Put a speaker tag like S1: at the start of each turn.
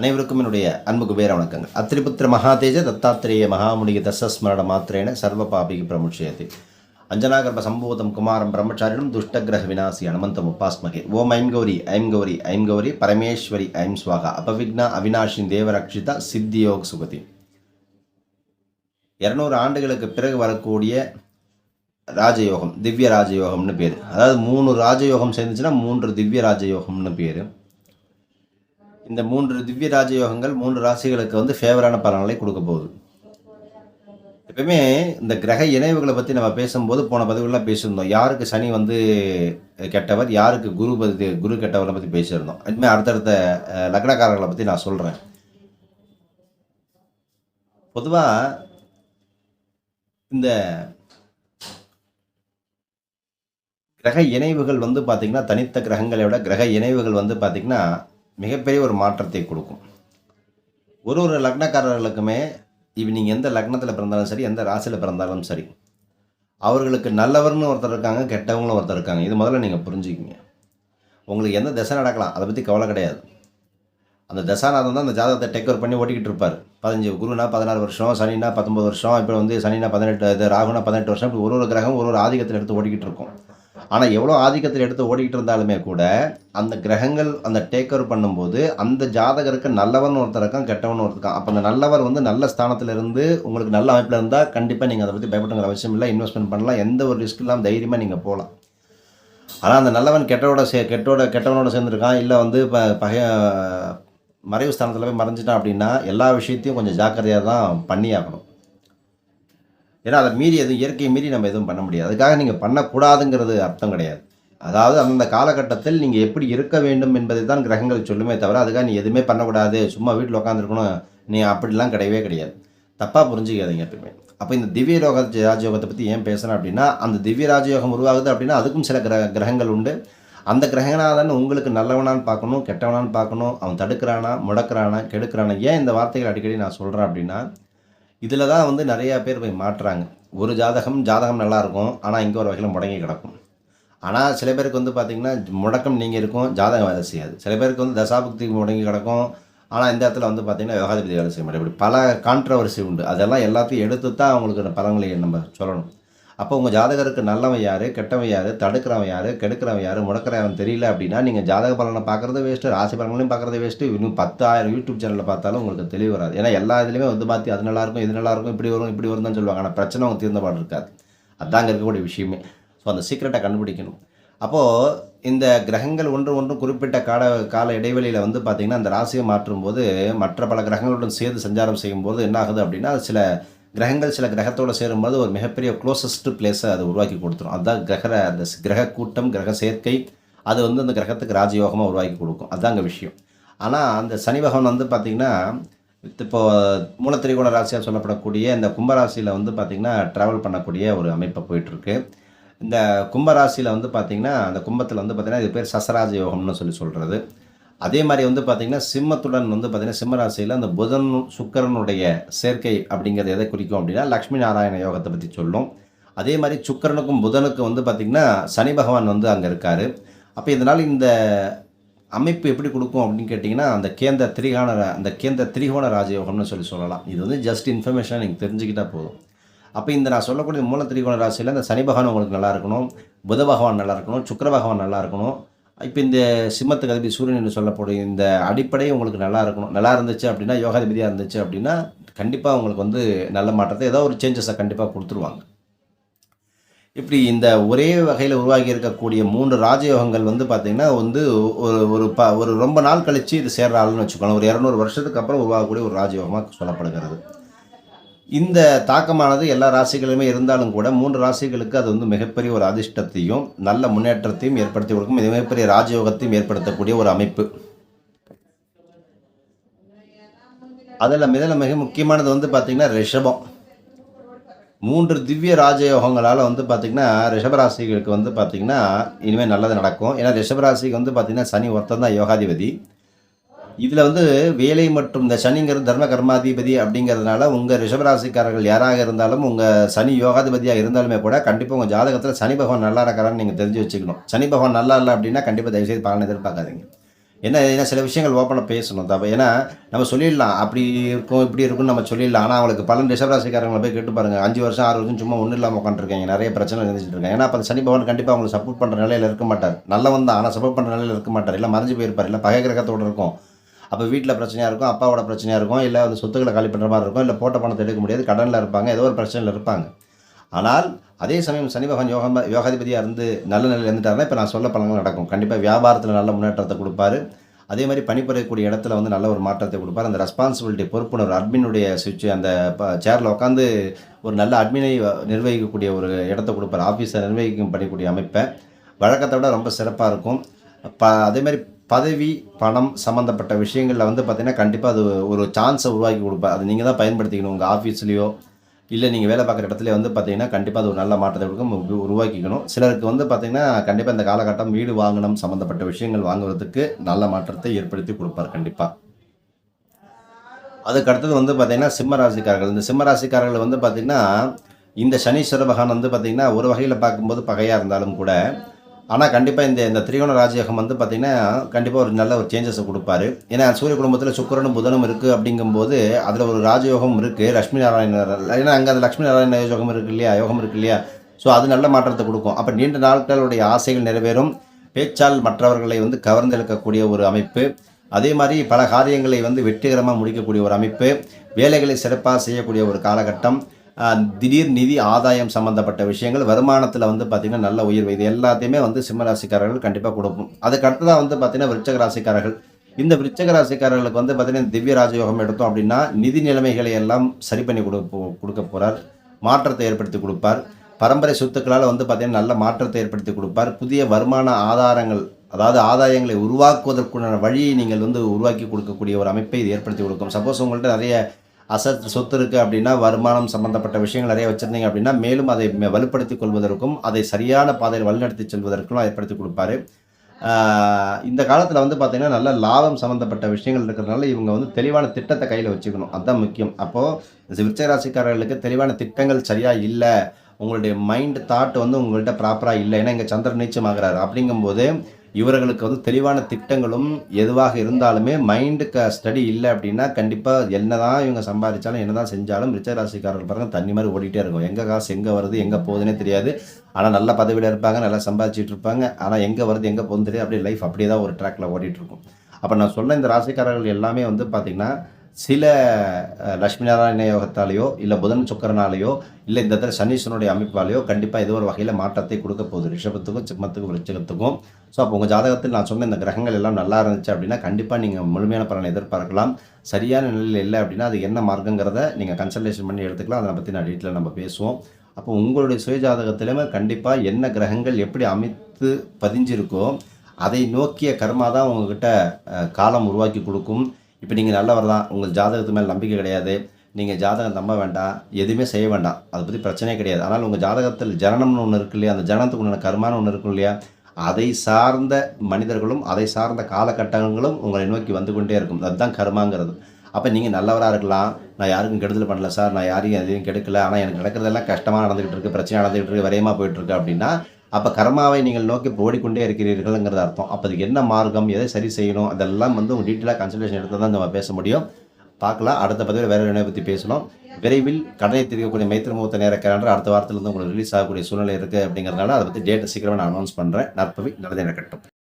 S1: அனைவருக்கும் என்னுடைய அன்பு குபேர வணக்கங்கள். அத்திரிபுத்திர மகாதேஜ தத்தாத்திரேய மகாமுனிக தசஸ்மரண மாத்திரேன சர்வ பாபிகி பிரமுட்சயதி அஞ்சனாகர்ப சம்பூதம் குமாரம் பிரம்மச்சாரிணம் துஷ்டகிரக விநாசி அனுமந்தம் உபாஸ்மகே ஓம் ஐம் கௌரி ஐம் கௌரி ஐம் கௌரி பரமேஸ்வரி ஐம் ஸ்வாகா அபவிக்னா அவினாஷின் தேவரக்ஷிதா சித்தியோக் சுகதி இரநூறு ஆண்டுகளுக்கு பிறகு வரக்கூடிய ராஜயோகம் திவ்ய ராஜயோகம்னு பேர். அதாவது மூணு ராஜயோகம் சேர்ந்துச்சுன்னா மூன்று திவ்ய ராஜயோகம்னு பேர். இந்த மூன்று திவ்ய ராஜயோகங்கள் மூன்று ராசிகளுக்கு வந்து ஃபேவரான பலன்களை கொடுக்க போகுது. எப்பவுமே இந்த கிரக இணைவுகளை பற்றி நம்ம பேசும்போது போன பதிவுலாம் பேசியிருந்தோம். யாருக்கு சனி வந்து கெட்டவர் யாருக்கு குரு பத்தி குரு கெட்டவரை பற்றி பேசியிருந்தோம். இனிமேல் அடுத்தடுத்த லக்னக்காரர்களை பற்றி நான் சொல்கிறேன் பொதுவாக இந்த கிரக இணைவுகள் வந்து பார்த்திங்கன்னா தனித்த கிரகங்களை விட கிரக இணைவுகள் வந்து பார்த்திங்கன்னா மிகப்பெரிய ஒரு மாற்றத்தை கொடுக்கும். ஒரு ஒரு லக்னக்காரர்களுக்குமே இப்போ நீங்கள் எந்த லக்னத்தில் பிறந்தாலும் சரி எந்த ராசியில் பிறந்தாலும் சரி அவர்களுக்கு நல்லவர்னு ஒருத்தர் இருக்காங்க கெட்டவங்களும் ஒருத்தர் இருக்காங்க. இது முதல்ல நீங்கள் புரிஞ்சுக்கிங்க. உங்களுக்கு எந்த திசை நடக்கலாம் அதை பற்றி கவலை கிடையாது. அந்த தசாநாதன் தான் அந்த ஜாதகத்தை டேக் ஓவர் பண்ணி ஓட்டிக்கிட்டு இருப்பார். பதினஞ்சு குருனா பதினாறு வருஷம் சனினா பத்தொம்பது வருஷம் இப்போ வந்து சனினா பதினெட்டு இது ராகுனா பதினெட்டு வருஷம் இப்படி ஒரு ஒரு கிரகம் ஒரு ஒரு ஆதிக்கத்தில் எடுத்து ஓட்டிக்கிட்டு இருக்கும். ஆனால் எவ்வளோ ஆதிக்கத்தில் எடுத்து ஓடிக்கிட்டு இருந்தாலுமே கூட அந்த கிரகங்கள் அந்த டேக் ஓவர் பண்ணும்போது அந்த ஜாதகருக்கு நல்லவன் ஒருத்தர் இருக்கான் கெட்டவன் ஒருத்தர் அப்போ அந்த நல்லவர் வந்து நல்ல ஸ்தானத்தில் இருந்து உங்களுக்கு நல்ல அமைப்பில் இருந்தால் கண்டிப்பாக நீங்கள் அதை பற்றி பயப்படுங்கிற அவசியம் இல்லை. இன்வெஸ்ட்மெண்ட் பண்ணலாம். எந்த ஒரு ரிஸ்க் இல்லாமல் தைரியமாக நீங்கள் போகலாம். ஆனால் அந்த நல்லவன் கெட்டவோட சே கெட்டோட கெட்டவனோட சேர்ந்துருக்கான் இல்லை வந்து இப்போ பகைய மறைவு ஸ்தானத்தில் போய் மறைஞ்சிட்டான் அப்படின்னா எல்லா விஷயத்தையும் கொஞ்சம் ஜாக்கிரதையாக தான் பண்ணி ஆகணும் ஏன்னா அதை மீறி எதுவும் இயற்கையை மீறி நம்ம எதுவும் பண்ண முடியாது. அதுக்காக நீங்கள் பண்ணக்கூடாதுங்கிறது அர்த்தம் கிடையாது. அதாவது அந்தந்த காலகட்டத்தில் நீங்கள் எப்படி இருக்க வேண்டும் என்பதை தான் கிரகங்கள் சொல்லுமே தவிர அதுக்காக நீ எதுவுமே பண்ணக்கூடாது. சும்மா வீட்டில் உட்காந்துருக்கணும் நீ அப்படிலாம் கிடையவே கிடையாது. தப்பாக புரிஞ்சுக்காதீங்க எப்பவுமே அப்போ இந்த திவ்ய ரோக ராஜயோகத்தை பற்றி ஏன் பேசுகிறேன் அப்படின்னா அந்த திவ்ய ராஜயோகம் உருவாகுது அப்படின்னா அதுக்கும் சில கிரக கிரகங்கள் உண்டு. அந்த கிரகநாதன் உங்களுக்கு நல்லவனான்னு பார்க்கணும் கெட்டவனான்னு பார்க்கணும் அவன் தடுக்கிறானா முடக்கிறானா கெடுக்கிறானா ஏன் இந்த வார்த்தைகள் அடிக்கடி நான் சொல்கிறேன் அப்படின்னா இதில் தான் வந்து நிறையா பேர் போய் மாட்டுறாங்க. ஒரு ஜாதகம் ஜாதகம் நல்லாயிருக்கும். ஆனால் இங்கே ஒரு வகையில் முடங்கி கிடக்கும். ஆனால் சில பேருக்கு வந்து பார்த்திங்கன்னா முடக்கம் நீங்கள் இருக்கும் ஜாதகம் வேலை செய்யாது. சில பேருக்கு வந்து தசாபக்தி முடங்கி கிடக்கும். ஆனால் இந்த இடத்துல வந்து பார்த்திங்கன்னா யோகாதிபதி வேலை செய்ய மாட்டேன் இப்படி பல கான்ட்ரவர்சி உண்டு. அதெல்லாம் எல்லாத்தையும் எடுத்து தான் அவங்களுக்கு பலங்களை நம்ம சொல்லணும். அப்போ உங்கள் ஜாதகருக்கு நல்லவன் யார் கெட்டவன் யார் தடுக்கிறவன் யார் கெடுக்கிறவன் யார் முடக்கிறவன் தெரியல அப்படின்னா நீங்கள் ஜாதக பலனை பார்க்குறது வேஸ்ட்டு ராசி பலன்களையும் பார்க்குறது வேஸ்ட்டு இன்னும் பத்தாயிரம் யூடியூப் சேனலில் பார்த்தாலும் உங்களுக்கு தெளிவு வராது. ஏன்னா எல்லா இதுலேயுமே வந்து பார்த்து அது நல்லாயிருக்கும் இது நல்லாயிருக்கும் இப்படி வரும் இப்படி வரும் தான் சொல்லுவாங்க. ஆனால் பிரச்சனை அவங்க தீர்ந்த பாடு இருக்காது. அதாங்க இருக்கக்கூடிய விஷயமே. ஸோ அந்த சீக்கிரட்டை கண்டுபிடிக்கணும். அப்போது இந்த கிரகங்கள் ஒன்று ஒன்று குறிப்பிட்ட கால கால இடைவெளியில் வந்து பார்த்திங்கன்னா அந்த ராசியை மாற்றும்போது மற்ற பல கிரகங்களுடன் சேர்ந்து சஞ்சாரம் செய்யும்போது என்ன ஆகுது அப்படின்னா சில கிரகங்கள் சில கிரகத்தோடு சேரும்போது ஒரு மிகப்பெரிய க்ளோசஸ்ட் பிளேஸை அது உருவாக்கி கொடுத்துரும். அதுதான் கிரக அந்த கிரக கூட்டம் கிரக சேர்க்கை அது வந்து அந்த கிரகத்துக்கு ராஜயோகமாக உருவாக்கி கொடுக்கும். அதுதாங்க விஷயம். ஆனால் அந்த சனி பகவான் வந்து பார்த்திங்கன்னா இப்போது மூலத்திரிகோண ராசியாக சொல்லப்படக்கூடிய இந்த கும்பராசியில் வந்து பார்த்திங்கன்னா ட்ராவல் பண்ணக்கூடிய ஒரு அமைப்பை போயிட்டுருக்கு. இந்த கும்பராசியில் வந்து பார்த்திங்கன்னா அந்த கும்பத்தில் வந்து பார்த்திங்கன்னா இது பேர் சசராஜ யோகம்னு சொல்லி சொல்கிறது அதே மாதிரி வந்து பார்த்திங்கன்னா சிம்மத்துடன் வந்து பார்த்திங்கன்னா சிம்மராசியில் அந்த புதன் சுக்கரனுடைய சேர்க்கை அப்படிங்கிறது எதை குறிக்கும் அப்படின்னா லக்ஷ்மி நாராயண யோகத்தை பற்றி சொல்லும். அதே மாதிரி சுக்கரனுக்கும் புதனுக்கும் வந்து பார்த்திங்கன்னா சனி பகவான் வந்து அங்கே இருக்கார். அப்போ இதனால் இந்த அமைப்பு எப்படி கொடுக்கும் அப்படின்னு கேட்டிங்கன்னா அந்த கேந்திர திரிகான அந்த கேந்திர திரிகோண ராஜயோகம்னு சொல்லி சொல்லலாம். இது வந்து ஜஸ்ட் இன்ஃபர்மேஷன் நீங்கள் தெரிஞ்சுக்கிட்டால் போதும். அப்போ இந்த நான் சொல்லக்கூடிய மூல திரிகோண ராசியில் அந்த சனி பகவான் உங்களுக்கு நல்லா இருக்கணும் புத பகவான் நல்லா இருக்கணும் சுக்கர பகவான் நல்லா இருக்கணும். இப்போ இந்த சிம்மத்துக்கு அதிபதி சூரியன் என்று சொல்லக்கூடிய இந்த அடிப்படை உங்களுக்கு நல்லா இருக்கணும். நல்லா இருந்துச்சு அப்படின்னா யோகாதிபதியாக இருந்துச்சு அப்படின்னா கண்டிப்பாக உங்களுக்கு வந்து நல்ல மாற்றத்தை ஏதோ ஒரு சேஞ்சஸை கண்டிப்பாக கொடுத்துருவாங்க. இப்படி இந்த ஒரே வகையில் உருவாகி இருக்கக்கூடிய மூன்று ராஜயோகங்கள் வந்து பார்த்திங்கன்னா வந்து ஒரு ஒரு ப ஒரு ரொம்ப நாள் கழித்து இது சேர்ற ஆளுன்னு வச்சுக்கோங்க ஒரு இரநூறு வருஷத்துக்கு அப்புறம் உருவாகக்கூடிய ஒரு ராஜயோகமாக சொல்லப்படுகிறது. இந்த தாக்கமானது எல்லா ராசிகளுமே இருந்தாலும் கூட மூன்று ராசிகளுக்கு அது வந்து மிகப்பெரிய ஒரு அதிர்ஷ்டத்தையும் நல்ல முன்னேற்றத்தையும் ஏற்படுத்தி கொடுக்கும். இது மிகப்பெரிய ராஜயோகத்தையும் ஏற்படுத்தக்கூடிய ஒரு அமைப்பு. அதில் மிக மிக முக்கியமானது வந்து பார்த்திங்கன்னா ரிஷபம். மூன்று திவ்ய ராஜயோகங்களால் வந்து பார்த்திங்கன்னா ரிஷபராசிகளுக்கு வந்து பார்த்திங்கன்னா இனிமேல் நல்லது நடக்கும். ஏன்னா ரிஷபராசிக்கு வந்து பார்த்திங்கன்னா சனி ஒருத்தன் தான் யோகாதிபதி. இதில் வந்து வேலை மற்றும் இந்த சனிங்கிறது தர்ம கர்மாதிபதி அப்படிங்கிறதுனால உங்கள் ரிஷபராசிக்காரர்கள் யாராக இருந்தாலும் உங்கள் சனி யோகாதிபதியாக இருந்தாலுமே கூட கண்டிப்பாக உங்கள் ஜாதகத்தில் சனி பகவான் நல்லா இருக்கிறான்னு நீங்கள் தெரிஞ்சு வச்சுக்கணும். சனி பகவான் நல்லா இல்லை அப்படின்னா கண்டிப்பாக தயவுசெய்து பலன் எதிர்பார்க்காதீங்க. ஏன்னா ஏன்னா சில விஷயங்கள் ஓப்பனாக பேசணும். தப்பு ஏன்னா நம்ம சொல்லிடலாம். அப்படி இருக்கும் இப்படி இருக்கும்னு நம்ம சொல்லிடலாம். ஆனால் அவங்களுக்கு பலன் ரிஷபராசிக்காரங்களை போய் கேட்டு பாருங்க. அஞ்சு வருஷம் ஆறு வருஷம் சும்மா ஒன்றும் இல்லாமல் உட்காந்துருக்காங்க நிறைய பிரச்சனை இருந்துச்சுட்டு இருக்காங்க. ஏன்னா அப்போ சனி பகவான் கண்டிப்பாக அவங்களுக்கு சப்போர்ட் பண்ணுற நிலையில் இருக்க மாட்டார். நல்லவன் தான். ஆனால் சப்போர்ட் பண்ணுற நிலையில் இருக்க மாட்டார். இல்லை மறைஞ்சு போயிருப்பார். இல்லை பகை கிரகத்தோடு இருக்கும். அப்போ வீட்டில் பிரச்சனையாக இருக்கும் அப்பாவோட பிரச்சனையாக இருக்கும் இல்லை வந்து சொத்துக்களை காலி பண்ணுற மாதிரி இருக்கும் இல்லை போட்ட பணத்தை எடுக்க முடியாது கடனில் இருப்பாங்க ஏதோ ஒரு பிரச்சனையில் இருப்பாங்க. ஆனால் அதே சமயம் சனி பகவான் யோகம் யோகாதிபதியாக இருந்து நல்ல நிலையில் இருந்துட்டாருன்னா இப்போ நான் சொல்ல பலங்கள் நடக்கும். கண்டிப்பாக வியாபாரத்தில் நல்ல முன்னேற்றத்தை கொடுப்பாரு. அதே மாதிரி பணிபுரியக்கூடிய இடத்துல வந்து நல்ல ஒரு மாற்றத்தை கொடுப்பார். அந்த ரெஸ்பான்சிபிலிட்டி பொறுப்புணர்வு அட்மினுடைய சுவிட்ச் அந்த சேரில் உட்காந்து ஒரு நல்ல அட்மினை நிர்வகிக்கக்கூடிய ஒரு இடத்த கொடுப்பார். ஆஃபீஸை நிர்வகிக்கும் பண்ணக்கூடிய அமைப்பை. வழக்கத்தை விட ரொம்ப சிறப்பாக இருக்கும். ப அதே மாதிரி பதவி பணம் சம்மந்தப்பட்ட விஷயங்களில் வந்து பார்த்திங்கன்னா கண்டிப்பாக அது ஒரு சான்ஸை உருவாக்கி கொடுப்பார் அது நீங்கள் தான் பயன்படுத்திக்கணும். உங்கள் ஆஃபீஸ்லேயோ இல்லை நீங்கள் வேலை பார்க்குற இடத்துல வந்து பார்த்தீங்கன்னா கண்டிப்பாக அது ஒரு நல்ல மாற்றத்தை கொடுக்கும் உருவாக்கிக்கணும். சிலருக்கு வந்து பார்த்திங்கன்னா கண்டிப்பாக இந்த காலகட்டம் வீடு வாங்கணும் சம்மந்தப்பட்ட விஷயங்கள் வாங்குறதுக்கு நல்ல மாற்றத்தை ஏற்படுத்தி கொடுப்பார் கண்டிப்பாக அதுக்கு அடுத்தது வந்து பார்த்திங்கன்னா சிம்ம ராசிக்காரர்கள். இந்த சிம்ம ராசிக்காரர்கள் வந்து பார்த்திங்கன்னா இந்த சனீஸ்வர பகவான் வந்து பார்த்திங்கன்னா ஒரு வகையில் பார்க்கும்போது பகையாக இருந்தாலும் கூட ஆனால் கண்டிப்பாக இந்த இந்த திரிகோண ராஜயோகம் வந்து பார்த்தீங்கன்னா கண்டிப்பாக ஒரு நல்ல ஒரு சேஞ்சஸை கொடுப்பாரு. ஏன்னா சூரிய குடும்பத்தில் சுக்கரனும் புதனும் இருக்குது அப்படிங்கும்போது அதில் ஒரு ராஜயோகம் இருக்குது லக்ஷ்மி நாராயண ஏன்னா அங்கே அந்த லக்ஷ்மி நாராயண யோகம் இருக்கு இல்லையா யோகம் இருக்கு இல்லையா? ஸோ அது நல்ல மாற்றத்தை கொடுக்கும். அப்போ நீண்ட நாட்களுடைய ஆசைகள் நிறைவேறும். பேச்சால் மற்றவர்களை வந்து கவர்ந்தெழுக்கக்கூடிய ஒரு அமைப்பு. அதே மாதிரி பல காரியங்களை வந்து வெற்றிகரமாக முடிக்கக்கூடிய ஒரு அமைப்பு. வேலைகளை சிறப்பாக செய்யக்கூடிய ஒரு காலகட்டம். திடீர் நிதி ஆதாயம் சம்பந்தப்பட்ட விஷயங்கள் வருமானத்தில் வந்து பார்த்திங்கன்னா நல்ல உயர்வு. இது எல்லாத்தையுமே வந்து சிம்ம ராசிக்காரர்கள் கண்டிப்பாக கொடுக்கும். அதுக்கு அடுத்ததாக வந்து பார்த்திங்கன்னா விருச்சகராசிக்காரர்கள் இந்த விருச்சக ராசிக்காரர்களுக்கு வந்து பார்த்திங்கன்னா திவ்ய ராஜயோகம் எடுத்தோம் அப்படின்னா நிதி நிலைமைகளை எல்லாம் சரி பண்ணி கொடுக்க கொடுக்க போகிறார் மாற்றத்தை ஏற்படுத்தி கொடுப்பார். பரம்பரை சொத்துக்களால் வந்து பார்த்திங்கன்னா நல்ல மாற்றத்தை ஏற்படுத்தி கொடுப்பார். புதிய வருமான ஆதாரங்கள் அதாவது ஆதாயங்களை உருவாக்குவதற்குண்டான வழியை நீங்கள் வந்து உருவாக்கி கொடுக்கக்கூடிய ஒரு அமைப்பை இது ஏற்படுத்தி கொடுக்கும். சப்போஸ் உங்கள்கிட்ட நிறைய அசத் சொத்து இருக்குது அப்படின்னா வருமானம் சம்மந்தப்பட்ட விஷயங்கள் நிறைய வச்சுருந்தீங்க அப்படின்னா மேலும் அதை வலுப்படுத்தி கொள்வதற்கும் அதை சரியான பாதையில் வழிநடத்தி செல்வதற்கும் ஏற்படுத்தி கொடுப்பாரு. இந்த காலத்தில் வந்து பார்த்திங்கன்னா நல்ல லாபம் சம்மந்தப்பட்ட விஷயங்கள் இருக்கிறதுனால இவங்க வந்து தெளிவான திட்டத்தை கையில் வச்சுக்கணும். அதுதான் முக்கியம். அப்போது விருச்சராசிக்காரர்களுக்கு தெளிவான திட்டங்கள் சரியாக இல்லை உங்களுடைய மைண்ட் தாட் வந்து உங்கள்கிட்ட ப்ராப்பராக இல்லை ஏன்னா இங்கே சந்திரன் நீச்சமாகிறாரு. அப்படிங்கும்போது இவர்களுக்கு வந்து தெளிவான திட்டங்களும் எதுவாக இருந்தாலுமே மைண்டுக்கு ஸ்டடி இல்லை அப்படின்னா கண்டிப்பாக என்ன தான் இவங்க சம்பாதிச்சாலும் என்ன தான் செஞ்சாலும் ரிச்சராசிக்காரர்கள் பாருங்கள் தண்ணி மாதிரி ஓடிட்டே இருக்கும். எங்கே காசு எங்கே வருது எங்கே போகுதுன்னே தெரியாது. ஆனால் நல்ல பதவியில் இருப்பாங்க நல்லா சம்பாதிச்சிட்டு இருப்பாங்க. ஆனால் எங்கே வருது எங்கே போகுதுன்னு தெரியாது. அப்படியே லைஃப் அப்படியே தான் ஒரு ட்ராக்ல ஓடிட்டு இருக்கும். அப்போ நான் சொன்ன இந்த ராசிக்காரர்கள் எல்லாமே வந்து பார்த்திங்கன்னா சில லட்சுமி நாராயண யோகத்தாலேயோ இல்லை புதன் சுக்கரனாலேயோ இல்லை இந்த இடத்துல சனீஸ்வரனுடைய அமைப்பாலேயோ கண்டிப்பாக ஏதோ ஒரு வகையில் மாற்றத்தை கொடுக்க போகுது. ரிஷபத்துக்கும் சிம்மத்துக்கும் விருச்சகத்துக்கும். ஸோ அப்போ உங்கள் ஜாதகத்தில் நான் சொன்ன இந்த கிரகங்கள் எல்லாம் நல்லா இருந்துச்சு அப்படின்னா கண்டிப்பாக நீங்கள் முழுமையான பலனை எதிர்பார்க்கலாம். சரியான நிலையில் இல்லை அப்படின்னா அது என்ன மார்க்கங்கிறத நீங்கள் கன்சல்டேஷன் பண்ணி எடுத்துக்கலாம். அதை பற்றி நான் டீட்டெயில் நம்ம பேசுவோம். அப்போ உங்களுடைய சுயஜாதகத்திலுமே கண்டிப்பாக என்ன கிரகங்கள் எப்படி அமைத்து பதிஞ்சிருக்கோ அதை நோக்கிய கர்மா தான் உங்ககிட்ட காலம் உருவாக்கி கொடுக்கும். இப்போ நீங்கள் நல்லவர் தான். உங்கள் ஜாதகத்து மேலே நம்பிக்கை கிடையாது. நீங்கள் ஜாதகம் நம்ப வேண்டாம். எதுவுமே செய்ய வேண்டாம். அதை பற்றி பிரச்சனையே கிடையாது. ஆனால் உங்கள் ஜாதகத்தில் ஜனனம்னு ஒன்று இருக்கு இல்லையா? அந்த ஜனனத்துக்கு உண்டான கர்மான்னு ஒன்று இருக்கும் இல்லையா? அதை சார்ந்த மனிதர்களும் அதை சார்ந்த காலகட்டங்களும் உங்களை நோக்கி வந்து கொண்டே இருக்கும். அதுதான் கர்மாங்கிறது. அப்போ நீங்கள் நல்லவராக இருக்கலாம். நான் யாருக்கும் கெடுதல் பண்ணல சார். நான் யாரையும் எதையும் கெடுக்கல. ஆனால் எனக்கு நடக்கிறதெல்லாம் கஷ்டமாக நடந்துக்கிட்டு இருக்கு. பிரச்சனை நடந்துக்கிட்டு இருக்கு. விரயமாக போயிட்டுருக்கு அப்படின்னா அப்போ கர்மாவை நீங்கள் நோக்கி ஓடிக்கொண்டே இருக்கிறீர்கள்ங்கிறது அர்த்தம். அப்போ அதுக்கு என்ன மார்க்கம் எதை சரி செய்யணும் அதெல்லாம் வந்து உங்கள் டீட்டெயிலாக கன்சல்டேஷன் எடுத்து தான் நம்ம பேச முடியும். பார்க்கலாம். அடுத்த பதிவில் வேறு என்ன பற்றி பேசணும். விரைவில் கடனை திரிக்கக்கூடிய மைத்திரமுகத்த நேர கேலண்டர் அடுத்த வாரத்தில் இருந்து உங்களுக்கு ரிலீஸ் ஆகக்கூடிய சூழ்நிலை இருக்குது அப்படிங்கிறதுனால அதை பற்றி டேட்டை சீக்கிரமாக நான் அனௌன்ஸ் பண்ணுறேன் நற்பவி நல்லதே நடக்கட்டும்.